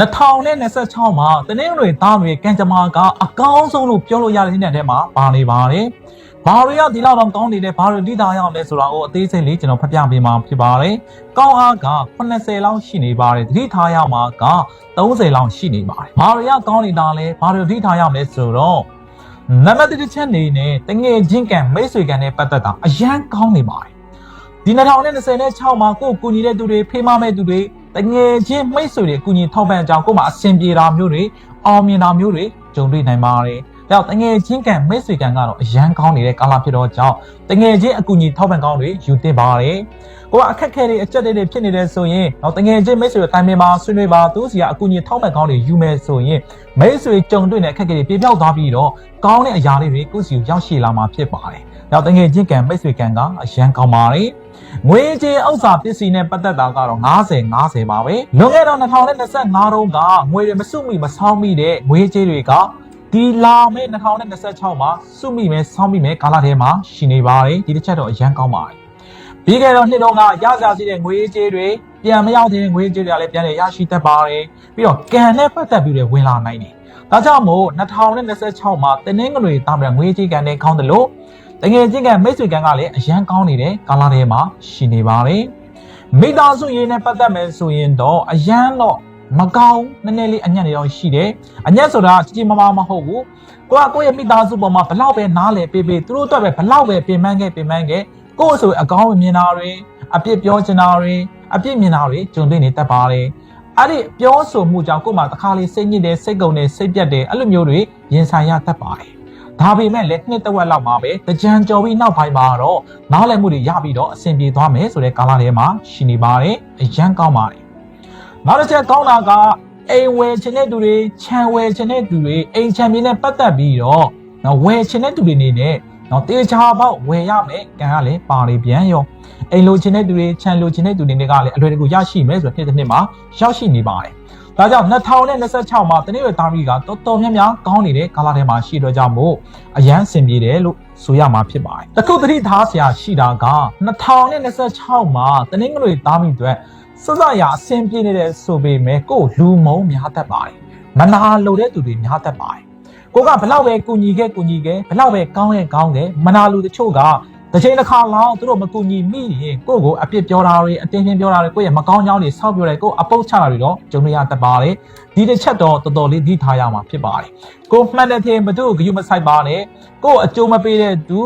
2026မှာတနင်္ဂနွေသားတွေကံကြမ္မာကအကောင်းဆုံးလို့ပြောလို့ရတဲ့နေ့ထဲမှာပါနေပါတယ်။ဘာတွေကဒီလောက်တော့ကောင်းနေတယ်ဘာတွေတိတာရအောင်လဲဆိုတာကိုအသေးစိတ်လေးကျွန်တော်ဖတ်ပြပေးမှာဖြစ်ပါတယ်။ကောင်းအားက80လောက်ရှိနေပါတယ်။တတိထားရမှာက30လောက်ရှိနေပါတယ်။ဘာတွေကကောင်းနေတာလဲဘာတွေတိထားရအောင်လဲဆိုတော့နံပါတ်1ချက်နေနဲ့တငယ်ချင်းကံမိတ်ဆွေကံနဲ့ပတ်သက်တာအရန်ကောင်းနေပါတယ်။ဒီ2026မှာကိုယ်ကူညီတဲ့သူတွေဖေးမမဲ့သူတွေ တငယ်ချင်းမိတ်ဆွေတွေကူညီထောက်ပံ့ကြောင်းကိုယ်မှာအဆင်ပြေတာမျိုးတွေအောင်မြင်တာမျိုးတွေကြုံတွေ့နိုင်ပါတယ်။ဒါကြောင့်တငယ်ချင်းကံမိတ်ဆွေကံကတော့အရန်ကောင်းနေတဲ့ကာလဖြစ်တော့ကြောင့်တငယ်ချင်းအကူအညီထောက်ပံ့ကောင်းတွေယူတင်ပါတယ်။ ကိုကအခက်ခဲတွေအကြက်တွေဖြစ်နေတယ်ဆိုရင်တော့တငယ်ချင်းမိတ်ဆွေတွေတိုင်ပင်ပါဆွေးနွေးပါသူစီကအကူအညီထောက်ပံ့ကောင်းတွေယူမယ်ဆိုရင်မိတ်ဆွေကြုံတွေ့တဲ့အခက်ခဲတွေပြေပြောက်သွားပြီးတော့ကောင်းတဲ့အရာလေးတွေကိုယ့်စီကိုရောက်ရှိလာမှာဖြစ်ပါတယ်။ဒါကြောင့်တငယ်ချင်းကံမိတ်ဆွေကံကအရန်ကောင်းပါတယ်။ငွေကြေးဥစ္စာပစ္စည်းနဲ့ပတ်သက်တာကတော့90 90ပါပဲလွန်ခဲ့တော့2025တုန်းကငွေတွေမစုမိမဆောင်းမိတဲ့ငွေကြေးတွေကဒီလာမယ့်2026မှာစုမိမယ်ဆောင်းမိမယ်ကာလထဲမှာရှိနေပါတယ်ဒီတစ်ချက်တော့အရန်ကောင်းပါတယ် ပြီးခဲ့တော့နှစ်တုန်းကရကြစီတဲ့ငွေကြေးတွေပြန်မရောက်တဲ့ငွေကြေးတွေကလည်းပြန်လည်ရရှိတတ်ပါတယ်ပြီးတော့ကံနဲ့ပတ်သက်ပြီးတော့ဝင်လာနိုင်တယ်ဒါကြောင့်မို့2026မှာတင်းနှင်းငွေတာမရငွေကြေးကံနဲ့ကောင်းတယ်လို့တကယ်ချင်းကမိတ်ဆွေကံကလည်းအရန်ကောင်းနေတဲ့ကာလထဲမှာရှိနေပါတယ်မိသားစုရေးနဲ့ပတ်သက်မယ်ဆိုရင်တော့အရန်တော့မကောင်းနည်းနည်းလေးအညံ့နေတော့ရှိတယ်အညံ့ဆိုတာကြီးကြီးမားမားမဟုတ်ဘူးကိုကကိုယ့်ရဲ့မိသားစုပေါ်မှာဘလောက်ပဲနားလေပေးပေးသူတို့အတွက်ပဲဘလောက်ပဲပြင်ပန်းခဲ့ပြင်ပန်းခဲ့ ကိုယ့်ဆိုအကောင်းမြင်တာတွေအပြစ်ပြောချင်တာတွေအပြစ်မြင်တာတွေကြုံတွေ့နေတတ်ပါတယ်အဲ့ဒီပြောဆိုမှုကြောင့်ကိုယ်မှာတစ်ခါလေးစိတ်ညစ်တယ်စိတ်ကုန်တယ်စိတ်ပြတ်တယ်အဲ့လိုမျိုးတွေရင်ဆိုင်ရတတ်ပါတယ်ဒါပေမဲ့လည်းနှစ်တစ်ဝက်လောက်မှာပဲတကြံကြော်ပြီးနောက်ပိုင်းမှာတော့နားလည်မှုတွေရပြီးတော့အဆင်ပြေသွားမယ်ဆိုတဲ့ကာလထဲမှာရှိနေပါတယ်အရန်ကောင်းပါတယ်နောက်တစ်ချက်ကောင်းတာကအိမ်ဝယ်ခြင်းတဲ့သူတွေခြံဝယ်ခြင်းတဲ့သူတွေအိမ်ခြံမြေနဲ့ပတ်သက်ပြီးတော့နော်ဝယ်ခြင်းတဲ့သူတွေနေနဲ့ နော်တေချာပေါက်ဝယ်ရမယ်ကံကလည်းပါလေပြန်ရောအိမ်လိုခြင်းတဲ့သူတွေခြံလိုခြင်းတဲ့သူတွေတွေကလည်းအလွယ်တကူရရှိမယ်ဆိုတဲ့နှစ်တစ်နှစ်မှာရောက်ရှိနေပါတယ်ဒါကြောင့်2026မှာတနေ့ရတာမီကတော်တော်များများကောင်းနေတဲ့ကာလထဲမှာရှိတော့ကြောင့်မို့အရန်စင်ပြေတယ်လို့ဆိုရမှာဖြစ်ပါတယ်။တခုတတိထားဆရာရှိတာက2026မှာတနေ့ငွေသားမီအတွက်စစရအစင်ပြေနေတဲ့ဆိုပေမဲ့ကိုယ်လူမုံများတတ်ပါတယ်။မနာလိုတဲ့သူတွေများတတ်ပါတယ်။ ကိုကဘလောက်ပဲကူညီခဲ့ကူညီခဲ့ဘလောက်ပဲကောင်းခဲ့ကောင်းခဲ့မနာလူတချို့ကတစ်ချိန်တစ်ခါလောက်သူတို့မကူညီမိရင်ကိုယ့်ကိုအပြစ်ပြောတာတွေအတင်းပြင်းပြောတာတွေကိုယ့်ရဲ့မကောင်းကြောင်းတွေဆောက်ပြောတယ်ကိုယ်အပုတ်ချတာတွေတော့ကြုံရတတ်ပါတယ်ဒီတစ်ချက်တော့တော်တော်လေးသိထားရမှာဖြစ်ပါတယ်ကိုယ်မှန်တဲ့ထင်ဘသူ့ကိုဂရုမဆိုင်ပါနဲ့ကိုယ်အကျိုးမပေးတဲ့သူ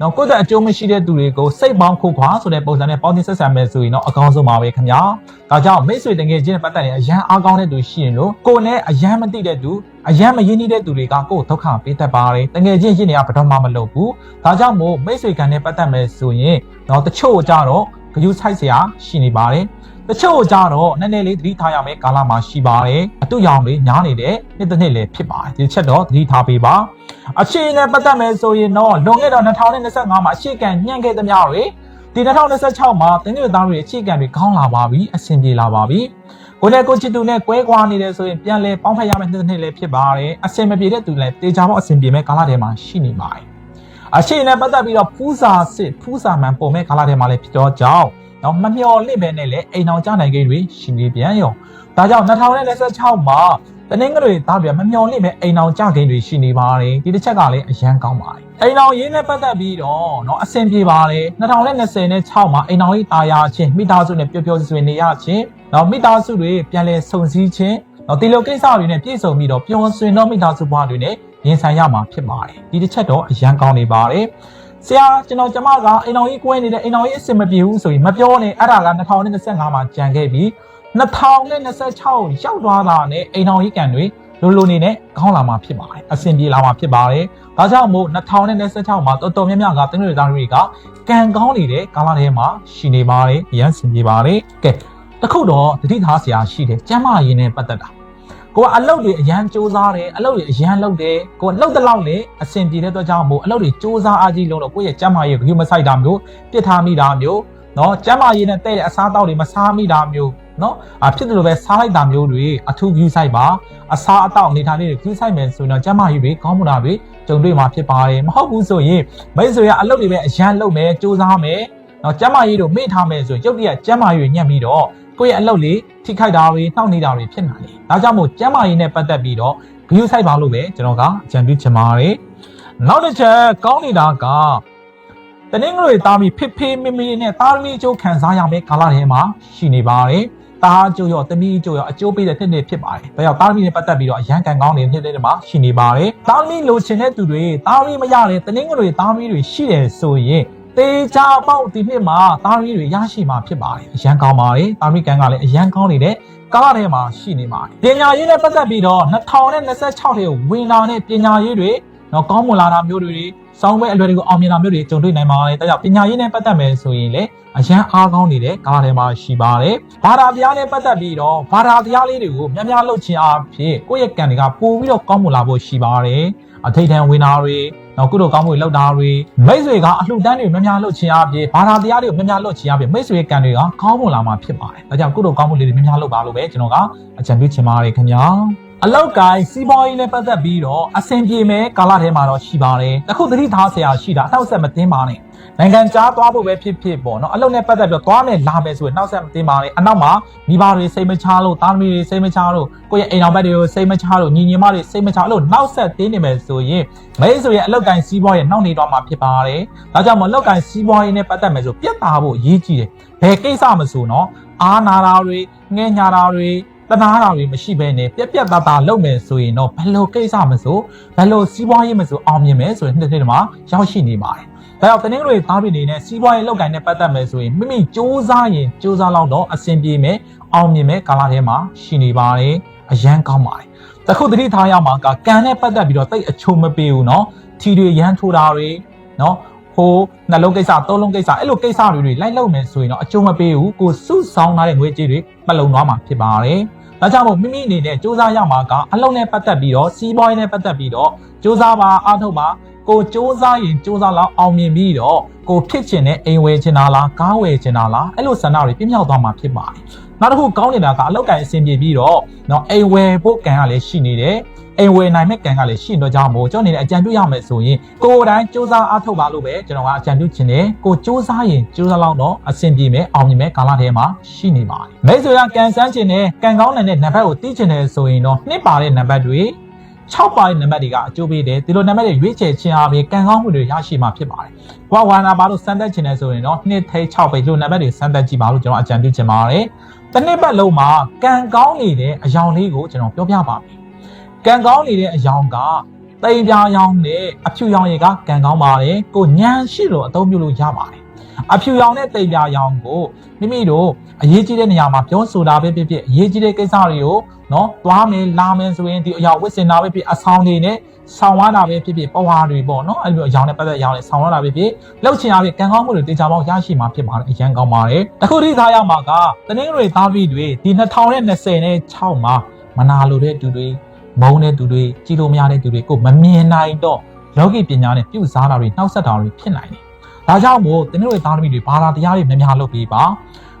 နော်ကိုယ့်ကအကျိုးမရှိတဲ့သူတွေကိုစိတ်ပေါင်းခုခွာဆိုတဲ့ပုံစံနဲ့ပေါင်းတင်ဆက်ဆံမယ်ဆိုရင်တော့အကောင်းဆုံးပါပဲခင်ဗျာဒါကြောင့်မိတ်ဆွေတငယ်ချင်းနဲ့ပတ်သက်ရင်အရန်အားကောင်းတဲ့သူရှိရင်လို့ကိုယ်နဲ့အရန်မသိတဲ့သူအရန်မရင်းနှီးတဲ့သူတွေကကိုယ်ဒုက္ခပေးတတ်ပါတယ်တငယ်ချင်းရင်းနေရဘယ်တော့မှမလုပ်ဘူးဒါကြောင့်မို့မိတ်ဆွေကံနဲ့ပတ်သက်မယ်ဆိုရင်တော့တချို့ကြတော့ ဂယုဆိုင်စရာရှိနေပါတယ်တချို့ကြတော့နည်းနည်းလေးသတိထားရမယ်ကာလမှာရှိပါတယ်အတူရောင်လေးညားနေတဲ့နှစ်တစ်နှစ်လည်းဖြစ်ပါတယ်ဒီချက်တော့သတိထားပေးပါအခြေအနေပတ်သက်မယ်ဆိုရင်တော့လွန်ခဲ့တော့2025မှာအရှိကံညှန့်ခဲ့သမျှတွေဒီ2026မှာတင်းတွေသားတွေအခြေခံတွေခေါင်းလာပါပြီအဆင်ပြေလာပါပြီကိုယ်နဲ့ကိုယ်ချစ်သူနဲ့ကွဲကွာနေတယ်ဆိုရင်ပြန်လဲပေါင်းဖက်ရမယ့်နှစ်တစ်နှစ်လည်းဖြစ်ပါတယ်အဆင်မပြေတဲ့သူလည်းတေချာပေါက်အဆင်ပြေမဲ့ကာလထဲမှာရှိနေပါတယ် အရှိနဲ့ပတ်သက်ပြီးတော့ဖူးစာစစ်ဖူးစာမှန်ပုံမဲ့ကာလထဲမှာလည်းဖြစ်တော့ကြောင်းနော်မမျော်လင့်ပဲနဲ့လည်းအိမ်အောင်ကြနိုင်ကိတွေရှိနေပြန်ရောဒါကြောင့်2026မှာတနင်္ဂနွေသားပြန်မမျော်လင့်ပဲအိမ်အောင်ကြကိတွေရှိနေပါတယ်ဒီတစ်ချက်ကလည်းအရန်ကောင်းပါတယ်အိမ်အောင်ရေးနဲ့ပတ်သက်ပြီးတော့နော်အဆင်ပြေပါတယ်2026နဲ့6မှာအိမ်အောင်ရေးတာယာခြင်းမိသားစုနဲ့ပျော်ပျော်ရွှင်နေရခြင်းနော်မိသားစုတွေပြန်လည်ဆုံစည်းခြင်းတော့ဒီလိုကိစ္စတွေနဲ့ပြည့်စုံပြီးတော့ပျော်ရွှင်သောမိသားစုဘဝတွေနဲ့ ရင်ဆိုင်ရမှာဖြစ်ပါတယ်ဒီတစ်ချက်တော့အရန်ကောင်းနေပါတယ်ဆရာကျွန်တော်ကျမကအိမ်တော်ကြီးကွဲနေတဲ့အိမ်တော်ကြီးအဆင်မပြေဘူးဆိုရင်မပြောနဲ့အဲ့ဒါက2025မှာကြံခဲ့ပြီး2026ရောက်သွားတာနဲ့အိမ်တော်ကြီးကံတွေလိုလိုနေနဲ့ခေါင်းလာမှာဖြစ်ပါတယ်အဆင်ပြေလာမှာဖြစ်ပါတယ်ဒါကြောင့်မို့2026မှာတော်တော်များများကတင်းတွေသားတွေကကံကောင်းနေတဲ့ကာလထဲမှာရှိနေပါတယ်အရန်ဆင်ပြေပါတယ်ကဲတခုတော့တတိထားဆရာရှိတယ်ကျမ်းမာရေးနဲ့ပတ်သက်တာ ကိုကအလုပ်တွေအရန်စူးစားတယ်အလုပ်တွေအရန်လုပ်တယ်ကိုကလှုပ်တဲ့လောက်နဲ့အဆင်ပြေတဲ့တော့ကြောင့်မို့အလုပ်တွေစူးစားအားကြီးလုံးတော့ကိုယ့်ရဲ့ကျန်းမာရေးကိုမဆိုင်တာမျိုးပြစ်ထားမိတာမျိုးနော်ကျန်းမာရေးနဲ့တဲ့တဲ့အစားအသောက်တွေမစားမိတာမျိုးနော်အဖြစ်တယ်လို့ပဲစားလိုက်တာမျိုးတွေအထူးကူးဆိုင်ပါအစားအသောက်အနေထားလေးတွေကူးဆိုင်မယ်ဆိုရင်တော့ကျန်းမာရေးပဲကောင်းမွန်တာပဲကြုံတွေ့မှာဖြစ်ပါတယ်မဟုတ်ဘူးဆိုရင်မိတ်ဆွေကအလုပ်တွေပဲအရန်လုပ်မယ်စူးစားမယ်နော်ကျန်းမာရေးတို့မေ့ထားမယ်ဆိုရင်ရုပ်တရက်ကျန်းမာရေးညံ့ပြီးတော့ ကိုယ့်ရဲ့အလုပ်လေးထိခိုက်တာတွေနှောင့်နှေးတာတွေဖြစ်နိုင်တယ်ဒါကြောင့်မို့ကျန်းမာရေးနဲ့ပတ်သက်ပြီးတော့ဂရုစိုက်ပါလို့ပဲကျွန်တော်ကအကြံပြုချင်ပါတယ်နောက်တစ်ချက်ကောင်းနေတာကတနင်္ဂနွေသားပြီးဖိဖိမိမိနဲ့သားသမီးအကျိုးခံစားရမယ့်ကာလထဲမှာရှိနေပါတယ်တားအကျိုးရောတမီးအကျိုးရောအကျိုးပေးတဲ့နှစ်နှစ်ဖြစ်ပါတယ်။ဒါကြောင့်တားသမီးနဲ့ပတ်သက်ပြီးတော့အရန်ကန်ကောင်းနေတဲ့နှစ်နှစ်တွေမှာရှိနေပါတယ်။တားသမီးလိုချင်တဲ့သူတွေတားသမီးမရတဲ့တနင်္ဂနွေတားသမီးတွေရှိတယ်ဆိုရင် တေချာပေါက်ဒီနှစ်မှာတားသမီးတွေရရှိမှာဖြစ်ပါတယ်။အရန်ကောင်းပါတယ်။တားသမီးကန်ကလည်းအရန်ကောင်းနေတဲ့ကာလထဲမှာရှိနေပါတယ်။ပညာရေးနဲ့ပတ်သက်ပြီးတော့2026ထဲဝင်လာတဲ့ပညာရေးတွေတော့ကောင်းမွန်လာတာမျိုးတွေစောင်းမဲ့အလွယ်တကူအောင်မြင်တာမျိုးတွေကြုံတွေ့နိုင်ပါတယ်။ဒါကြောင့်ပညာရေးနဲ့ပတ်သက်မယ်ဆိုရင်လည်းအရန်အားကောင်းနေတဲ့ကားထဲမှာရှိပါတယ်။ဘာသာတရားနဲ့ပတ်သက်ပြီးတော့ဘာသာတရားလေးတွေကိုများများလုပ်ခြင်းအဖြစ်ကိုယ့်ရဲ့ကံတွေကပိုပြီးတော့ကောင်းမွန်လာဖို့ရှိပါတယ်။ အထိတ်တန်ဝင်တာတွေနောက်ကုသိုလ်ကောင်းမှုတွေလုပ်တာတွေမိတ်ဆွေကအလှူဒန်းတွေများများလုပ်ခြင်းအပြင်ဘာသာတရားတွေကိုများများလုပ်ခြင်းအပြင်မိတ်ဆွေကံတွေကကောင်းမွန်လာမှာဖြစ်ပါတယ်။ဒါကြောင့်ကုသိုလ်ကောင်းမှုလေးတွေများများလုပ်ပါလို့ပဲကျွန်တော်ကအကြံပြုချင်ပါတယ်ခင်ဗျာ။ အလောက်ကိုင်းစီးပွားရေးနဲ့ပတ်သက်ပြီးတော့အဆင်ပြေမဲ့ကာလထဲမှာတော့ရှိပါတယ်။အခုသတိထားစရာရှိတာအထောက်အဆက်မသိမ်းပါနဲ့။နိုင်ငံခြားသွားဖို့ပဲဖြစ်ဖြစ်ပေါ့နော်။အလုပ်နဲ့ပတ်သက်ပြီးတော့သွားမယ်လာမယ်ဆိုရင်နောက်ဆက်မသိမ်းပါနဲ့။အနောက်မှာမိဘတွေစိတ်မချလို့တာသမီတွေစိတ်မချလို့ကိုယ့်ရဲ့အိမ်တော်ဘက်တွေကိုစိတ်မချလို့ညီညီမတွေစိတ်မချလို့နောက်ဆက်သိမ်းနေမယ်ဆိုရင်မိတ်ဆွေရဲ့အလောက်ကိုင်းစီးပွားရေးနှောင့်နှေးသွားမှာဖြစ်ပါတယ်။ဒါကြောင့်မအလောက်ကိုင်းစီးပွားရေးနဲ့ပတ်သက်မယ်ဆိုပြတ်သားဖို့အရေးကြီးတယ်။ဘယ်ကိစ္စမဆိုနော်။အားနာတာတွေငဲ့ညာတာတွေ တနာတာတွေမရှိဘဲနဲ့ပြက်ပြက်သားသားလုပ်မယ်ဆိုရင်တော့ဘယ်လိုကိစ္စမဆိုဘယ်လိုစီးပွားရေးမဆိုအောင်မြင်မယ်ဆိုရင်နှစ်နှစ်မှာရောက်ရှိနေပါတယ်။ဒါကြောင့်တနင်္ဂနွေသားပြည်နေနဲ့စီးပွားရေးလုပ်ကိုင်နဲ့ပတ်သက်မယ်ဆိုရင်မိမိစ조사ရင်စ조사လောက်တော့အဆင်ပြေမယ်အောင်မြင်မယ်ကာလထဲမှာရှိနေပါတယ်။အရန်ကောင်းပါတယ်။တခုတတိထားရမှာကကံနဲ့ပတ်သက်ပြီးတော့တိတ်အချိုမပေးဘူးเนาะထီတွေရမ်းထိုးတာတွေเนาะဟိုနှလုံးကိစ္စသုံးလုံးကိစ္စအဲ့လိုကိစ္စတွေတွေလိုက်လုပ်မယ်ဆိုရင်တော့အကျုံးမပေးဘူးကိုစုဆောင်းထားတဲ့ငွေကြေးတွေပတ်လုံသွားမှာဖြစ်ပါတယ်။ ဒါကြောင့်မို့မိမိအနေနဲ့စူးစမ်းရမှာကအလုံးနဲ့ပတ်သက်ပြီးတော့စီးပွားရေးနဲ့ပတ်သက်ပြီးတော့စူးစမ်းပါအားထုတ်ပါ ကိုစူးစမ်းရင်စူးစမ်းလောက်အောင်မြင်ပြီးတော့ကိုဖြစ်ချင်တဲ့အိမ်ဝယ်ချင်တာလားကားဝယ်ချင်တာလားအဲ့လိုဆန္ဒတွေပြည့်မြောက်သွားမှာဖြစ်ပါတယ်။နောက်တစ်ခုကောင်းနေတာကအလောက်ကန်အဆင်ပြေပြီးတော့เนาะအိမ်ဝယ်ဖို့ကံကလည်းရှိနေတယ်။အိမ်ဝယ်နိုင်မဲ့ကံကလည်းရှိနေတော့ကြောင့်မို့ကျွန်တော်နေတဲ့အကြံပြုရမယ်ဆိုရင်ကိုယ်တိုင်စူးစမ်းအားထုတ်ပါလို့ပဲကျွန်တော်ကအကြံပြုချင်တယ်ကိုစူးစမ်းရင်စူးစမ်းလောက်တော့အဆင်ပြေမယ်အောင်မြင်မယ်ကာလထဲမှာရှိနေပါတယ်မိတ်ဆွေကကန်ဆန်းချင်တဲ့ကန်ကောင်းနိုင်တဲ့နံပါတ်ကိုသိချင်တယ်ဆိုရင်တော့နှစ်ပါတဲ့နံပါတ်တွေ 6ပါးတဲ့နံပါတ်တွေကအကျိုးပေးတယ်ဒီလိုနံပါတ်တွေရွေးချယ်ခြင်းအပြင်ကံကောင်းမှုတွေရရှိမှာဖြစ်ပါတယ်။ဘဝဝါနာပါလို့စမ်းသပ်ခြင်းနဲ့ဆိုရင်တော့နှစ်ထိ6ပဲဒီလိုနံပါတ်တွေစမ်းသပ်ကြည့်ပါလို့ကျွန်တော်အကြံပြုချင်ပါတယ်။တစ်နှစ်ပတ်လုံးမှာကံကောင်းနေတဲ့အယောင်လေးကိုကျွန်တော်ပြောပြပါမယ်။ကံကောင်းနေတဲ့အယောင်ကတိမ်ပြာရောင်နဲ့အဖြူရောင်တွေကကံကောင်းပါတယ်။ကိုညံရှိလို့အသုံးပြုလို့ရပါတယ်။ အဖြူရောင်နဲ့တိမ်ပြာရောင်ကိုမိမိတို့အရေးကြီးတဲ့နေရာမှာပြောဆိုတာပဲဖြစ်ဖြစ်အရေးကြီးတဲ့ကိစ္စတွေကိုနော်သွားမယ်လာမယ်ဆိုရင်ဒီအရာဝစ်စင်တာပဲဖြစ်အဆောင်တွေနဲ့ဆောင်ရတာပဲဖြစ်ဖြစ်ပဝါတွေပေါ့နော်အဲ့လိုအရောင်နဲ့ပတ်သက်အရောင်နဲ့ဆောင်ရတာပဲဖြစ်လှုပ်ချင်တာပဲကံကောင်းမှုတွေတေချာပေါင်းရရှိမှာဖြစ်ပါတယ်အရန်ကောင်းပါတယ်တခုထိသားရမှာကတနင်္ဂနွေသားပြီးတွေဒီ2020နဲ့6မှာမနာလိုတဲ့သူတွေမုန်းတဲ့သူတွေကြည်လို့မရတဲ့သူတွေကိုမမြင်နိုင်တော့လောကီပညာနဲ့ပြုစားတာတွေနှောက်ဆက်တာတွေဖြစ်နိုင်တယ် ဒါကြောင့်မို့တနင်္ဂနွေသားသမီးတွေဘာသာတရားတွေများများလုပ်ပြီးပါ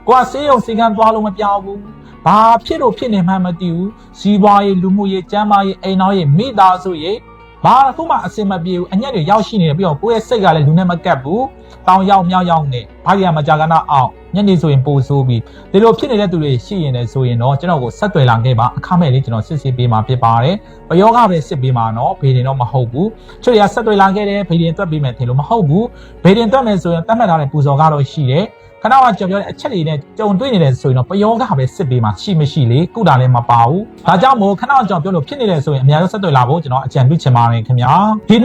ကိုကဆေးရုံစီကံသွားလို့မပြောက်ဘူးဘာဖြစ်လို့ဖြစ်နေမှန်းမသိဘူးစီးပွားရေးလူမှုရေးကျန်းမာရေးအိမ်တော်ရေးမိသားစုရေး ဘာအခုမှအစင်မပြေဘူးအညက်တွေရောက်ရှိနေတယ်ပြီးတော့ကိုယ့်ရဲ့စိတ်ကလည်းလူနဲ့မကပ်ဘူးတောင်ရောက်မြောက်ရောက်နေဘာကြီးကမကြကနာအောင်ညနေဆိုရင်ပို့ဆိုးပြီးဒီလိုဖြစ်နေတဲ့သူတွေရှိရင်လည်းဆိုရင်တော့ကျွန်တော်ကိုဆက်သွယ်လာခဲ့ပါအခမဲ့လေးကျွန်တော်စစ်စစ်ပေးမှာဖြစ်ပါတယ်ပယောဂပဲစစ်ပေးမှာနော်ဘေဒင်တော့မဟုတ်ဘူးချွတ်ရဆက်သွယ်လာခဲ့တယ်ဘေဒင်တွက်ပေးမယ်ထင်လို့မဟုတ်ဘူးဘေဒင်တွက်မယ်ဆိုရင်တတ်မှတ်ထားတဲ့ပူဇော်ကတော့ရှိတယ် ခဏကကြော်ပြောတဲ့အချက်တွေနဲ့ကြုံတွေ့နေတယ်ဆိုရင်တော့ပယောဂပဲစစ်ပေးမှာရှိမရှိလေကုတာလည်းမပါဘူးဒါကြောင့်မို့ခဏကြော်ပြောလို့ဖြစ်နေတယ်ဆိုရင်အများကြီးဆက်သွယ်လာဖို့ကျွန်တော်အကြံပြုချင်ပါတယ်ခင်ဗျာဒီ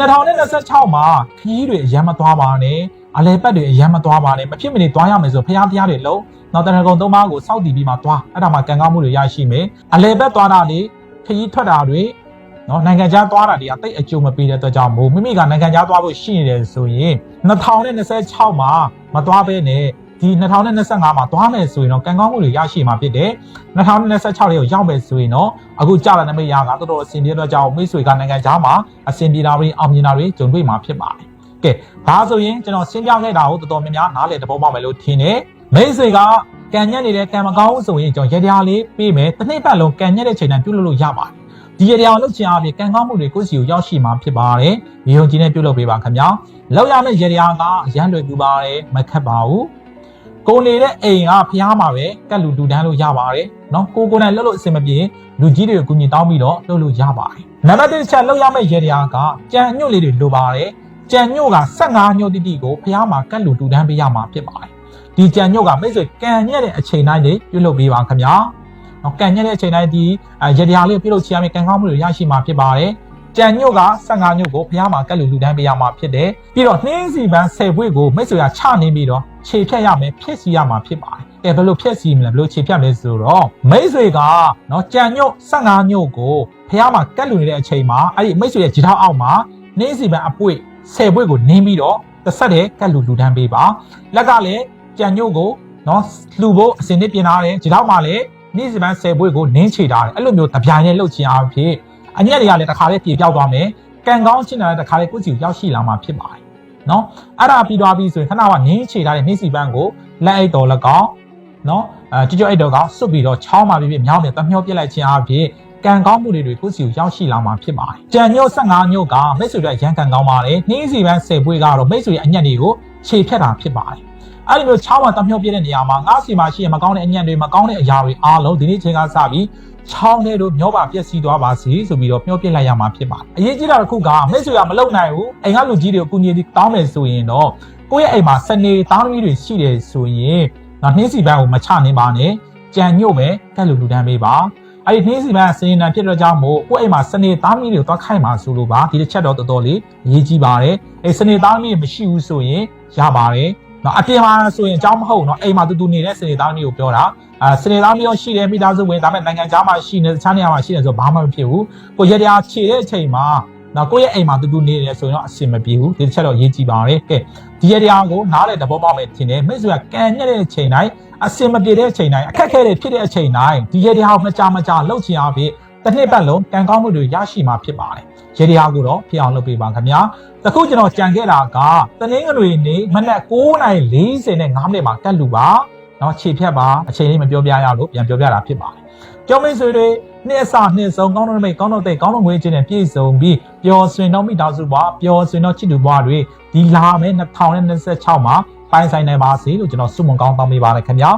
2026မှာခီးတွေအရန်မသွားပါနဲ့အလဲပတ်တွေအရန်မသွားပါနဲ့မဖြစ်မနေသွားရမယ်ဆိုဖျားတရားတွေလုံးနောက်တရကုံသုံးပါးကိုစောက်တည်ပြီးမှသွားအဲ့ဒါမှကံကောင်းမှုတွေရရှိမယ်အလဲပတ်သွားတာလေခရီးထွက်တာတွေနော်နိုင်ငံခြားသွားတာတွေကတိတ်အကျိုးမပေးတဲ့အတွက်ကြောင့်မို့မိမိကနိုင်ငံခြားသွားဖို့ရှိနေတယ်ဆိုရင်2026မှာမသွားဘဲနဲ့ ဒီ2025မှာသွားမယ်ဆိုရင်တော့ကံကောင်းမှုတွေရရှိမှာဖြစ်တယ်2026လေးကိုရောက်မယ်ဆိုရင်တော့အခုကြာလာတဲ့မိရကတော်တော်အဆင်ပြေတော့ကြောင်းမိတ်ဆွေကနိုင်ငံခြားမှာအဆင်ပြေတာတွေအောင်မြင်တာတွေကြုံတွေ့မှာဖြစ်ပါတယ်ကဲဒါဆိုရင်ကျွန်တော်ရှင်းပြခဲ့တာကိုတော်တော်များများနားလည်သဘောပေါက်မယ်လို့ထင်တယ်မိတ်ဆွေကကံညက်နေတဲ့ကံမကောင်းဆိုရင်ကျွန်တော်ရတရားလေးပေးမယ်တစ်နှစ်ပတ်လုံးကံညက်တဲ့ချိန်တိုင်းပြုလုပ်လို့ရပါတယ်ဒီရတရားလုပ်ချင်အပြင်ကံကောင်းမှုတွေကိုစီကိုရောက်ရှိမှာဖြစ်ပါတယ်ရေုံကြီးနဲ့ပြုလုပ်ပေးပါခင်ဗျာလောက်ရမယ့်ရတရားကအရန်လွယ်ကူပါတယ်မခက်ပါဘူး ကိုနေတဲ့အိမ်ကဖျားမှာပဲကတ်လူတူတန်းလို့ရပါတယ်နော်ကိုကိုနိုင်လှုပ်လို့အဆင်မပြေလူကြီးတွေကိုကူညီတောင်းပြီးတော့လှုပ်လို့ရပါတယ်နံပါတ်1ချက်လှုပ်ရမယ့်ရေတရားကကြံညွတ်လေးတွေလိုပါတယ်ကြံညွတ်က15ညွတ်တိတိကိုဖျားမှာကတ်လူတူတန်းပေးရမှာဖြစ်ပါတယ်ဒီကြံညွတ်ကမိတ်ဆွေကန်ညက်တဲ့အချိန်တိုင်းနေပြုလုပ်ပေးပါခင်ဗျာနော်ကန်ညက်တဲ့အချိန်တိုင်းဒီရေတရားလေးကိုပြုလုပ်ချရမယ့်ကံကောင်းမှုတွေရရှိမှာဖြစ်ပါတယ် ကြံညွတ်က15ညွတ်ကိုဖျားမှာကတ်လူလူတန်းပေးရမှာဖြစ်တယ်ပြီးတော့နှင်းစီပန်း10ဘွေကိုမိတ်ဆွေကချနေပြီးတော့ခြေဖြတ်ရမယ်ဖြစ်စီရမှာဖြစ်ပါတယ်အဲဘယ်လိုဖြတ်စီမလဲဘယ်လိုခြေဖြတ်လဲဆိုတော့မိတ်ဆွေကနော်ကြံညွတ်15ညွတ်ကိုဖျားမှာကတ်လူနေတဲ့အချိန်မှာအဲ့ဒီမိတ်ဆွေရဲ့ခြေထောက်အောက်မှာနှင်းစီပန်းအပွေ10ဘွေကိုနင်းပြီးတော့တစ်ဆက်တည်းကတ်လူလူတန်းပေးပါလက်ကလည်းကြံညွတ်ကိုနော်လှူဖို့အစင်နဲ့ပြင်ထားတယ်ခြေထောက်မှာလည်းနှင်းစီပန်း10ဘွေကိုနင်းချထားတယ်အဲ့လိုမျိုးတပြိုင်နဲ့လှုပ်ချင်အားဖြင့် အညက်တွေကလည်းတစ်ခါလေးပြေပြောက်သွားမယ်ကံကောင်းချင်တဲ့တစ်ခါလေးကိုယ့်စီကိုရောက်ရှိလာမှာဖြစ်ပါတယ်နော်အဲ့ဒါပြီးသွားပြီဆိုရင်ခဏကနင်းချထားတဲ့နှင်းစီပန်းကိုလက်အိတ်တော်၎င်းနော်အဲကြွကြွအိတ်တော်ကစွတ်ပြီးတော့ချောင်းမှာပြပြမြောင်းမြေတမျောပြစ်လိုက်ခြင်းအပြင်ကံကောင်းမှုတွေကိုယ့်စီကိုရောက်ရှိလာမှာဖြစ်ပါတယ်။ကြံညို့15ညို့ကမိတ်ဆွေတို့ရန်ကံကောင်းပါတယ်။နှင်းစီပန်း10ပွေးကတော့မိတ်ဆွေရဲ့အညက်တွေကိုခြေဖြတ်တာဖြစ်ပါတယ်။ အဲ့ဒီမျိုးချောင်းမှာတမျောပြစ်တဲ့နေရာမှာငါးစီမှာရှိရင်မကောင်းတဲ့အညက်တွေမကောင်းတဲ့အရာတွေအားလုံးဒီနေ့ချိန်ကစပြီးချောင်းထဲတို့မျောပါပျက်စီးသွားပါစေဆိုပြီးတော့မျောပြစ်လိုက်ရမှာဖြစ်ပါတယ်။အရေးကြီးတာတစ်ခုကမိတ်ဆွေကမလုံနိုင်ဘူး။အိမ်ကလူကြီးတွေကိုကူညီတောင်းမယ်ဆိုရင်တော့ကိုယ့်ရဲ့အိမ်မှာစနေသားသမီးတွေရှိတယ်ဆိုရင်နော်နှင်းစီပန်းကိုမချနေပါနဲ့ကြံညို့ပဲကက်လူလူတန်းပေးပါအဲ့ဒီနှင်းစီပန်းစနေနံဖြစ်တော့ကြောင့်မို့ကိုယ့်အိမ်မှာစနေသားသမီးတွေကိုသွားခိုက်မှာဆိုလို့ပါဒီတစ်ချက်တော့တော်တော်လေးအရေးကြီးပါတယ်အဲ့စနေသားသမီးမရှိဘူးဆိုရင်ရပါတယ် နော်အပြင်မှာဆိုရင်အကြောင်းမဟုတ်နော်အိမ်မှာတူတူနေတဲ့စနေသားသမီးကိုပြောတာအာစနေသားမျိုးရှိတယ်မိသားစုဝင်ဒါပေမဲ့နိုင်ငံခြားမှာရှိနေတခြားနေရာမှာရှိနေဆိုဘာမှမဖြစ်ဘူးကိုရတရားခြေတဲ့အချိန်မှာနော်ကိုယ့်ရဲ့အိမ်မှာတူတူနေတယ်ဆိုရင်တော့အဆင်မပြေဘူးဒီတစ်ချက်တော့ရေးကြည့်ပါရယ်ကဲဒီရတရားကိုနားလေတဘောပေါက်မယ်ထင်တယ်မိတ်ဆွေကကန်ညက်တဲ့အချိန်တိုင်းအဆင်မပြေတဲ့အချိန်တိုင်းအခက်ခဲတွေဖြစ်တဲ့အချိန်တိုင်းဒီရတရားကိုမကြမကြလှုပ်ချင်အောင်ဖြင့်တစ်နှစ်ပတ်လုံးကံကောင်းမှုတွေရရှိမှာဖြစ်ပါတယ် ရေတရားကိုတော့ဖြစ်အောင်လုပ်ပေးပါခင်ဗျာတခုကျွန်တော်ကြံခဲ့တာကတနင်္ဂနွေနေ့မနက်9:40နဲ့5မိနစ်မှာကတ်လူပါနော်ခြေဖြတ်ပါအချိန်လေးမပြောပြရလို့ပြန်ပြောပြတာဖြစ်ပါတယ်ကျောင်းမင်းဆွေတွေနှစ်အစနှစ်ဆုံးကောင်းတော့မိတ်ကောင်းတော့တဲ့ကောင်းတော့ငွေချင်းနဲ့ပြည့်စုံပြီးပျော်ရွှင်တော့မိသားစုဘွားပျော်ရွှင်တော့ချစ်သူဘွားတွေဒီလာမယ့်2026မှာပိုင်ဆိုင်နိုင်ပါစေလို့ကျွန်တော်ဆုမွန်ကောင်းတောင်းပေးပါရခင်ဗျာ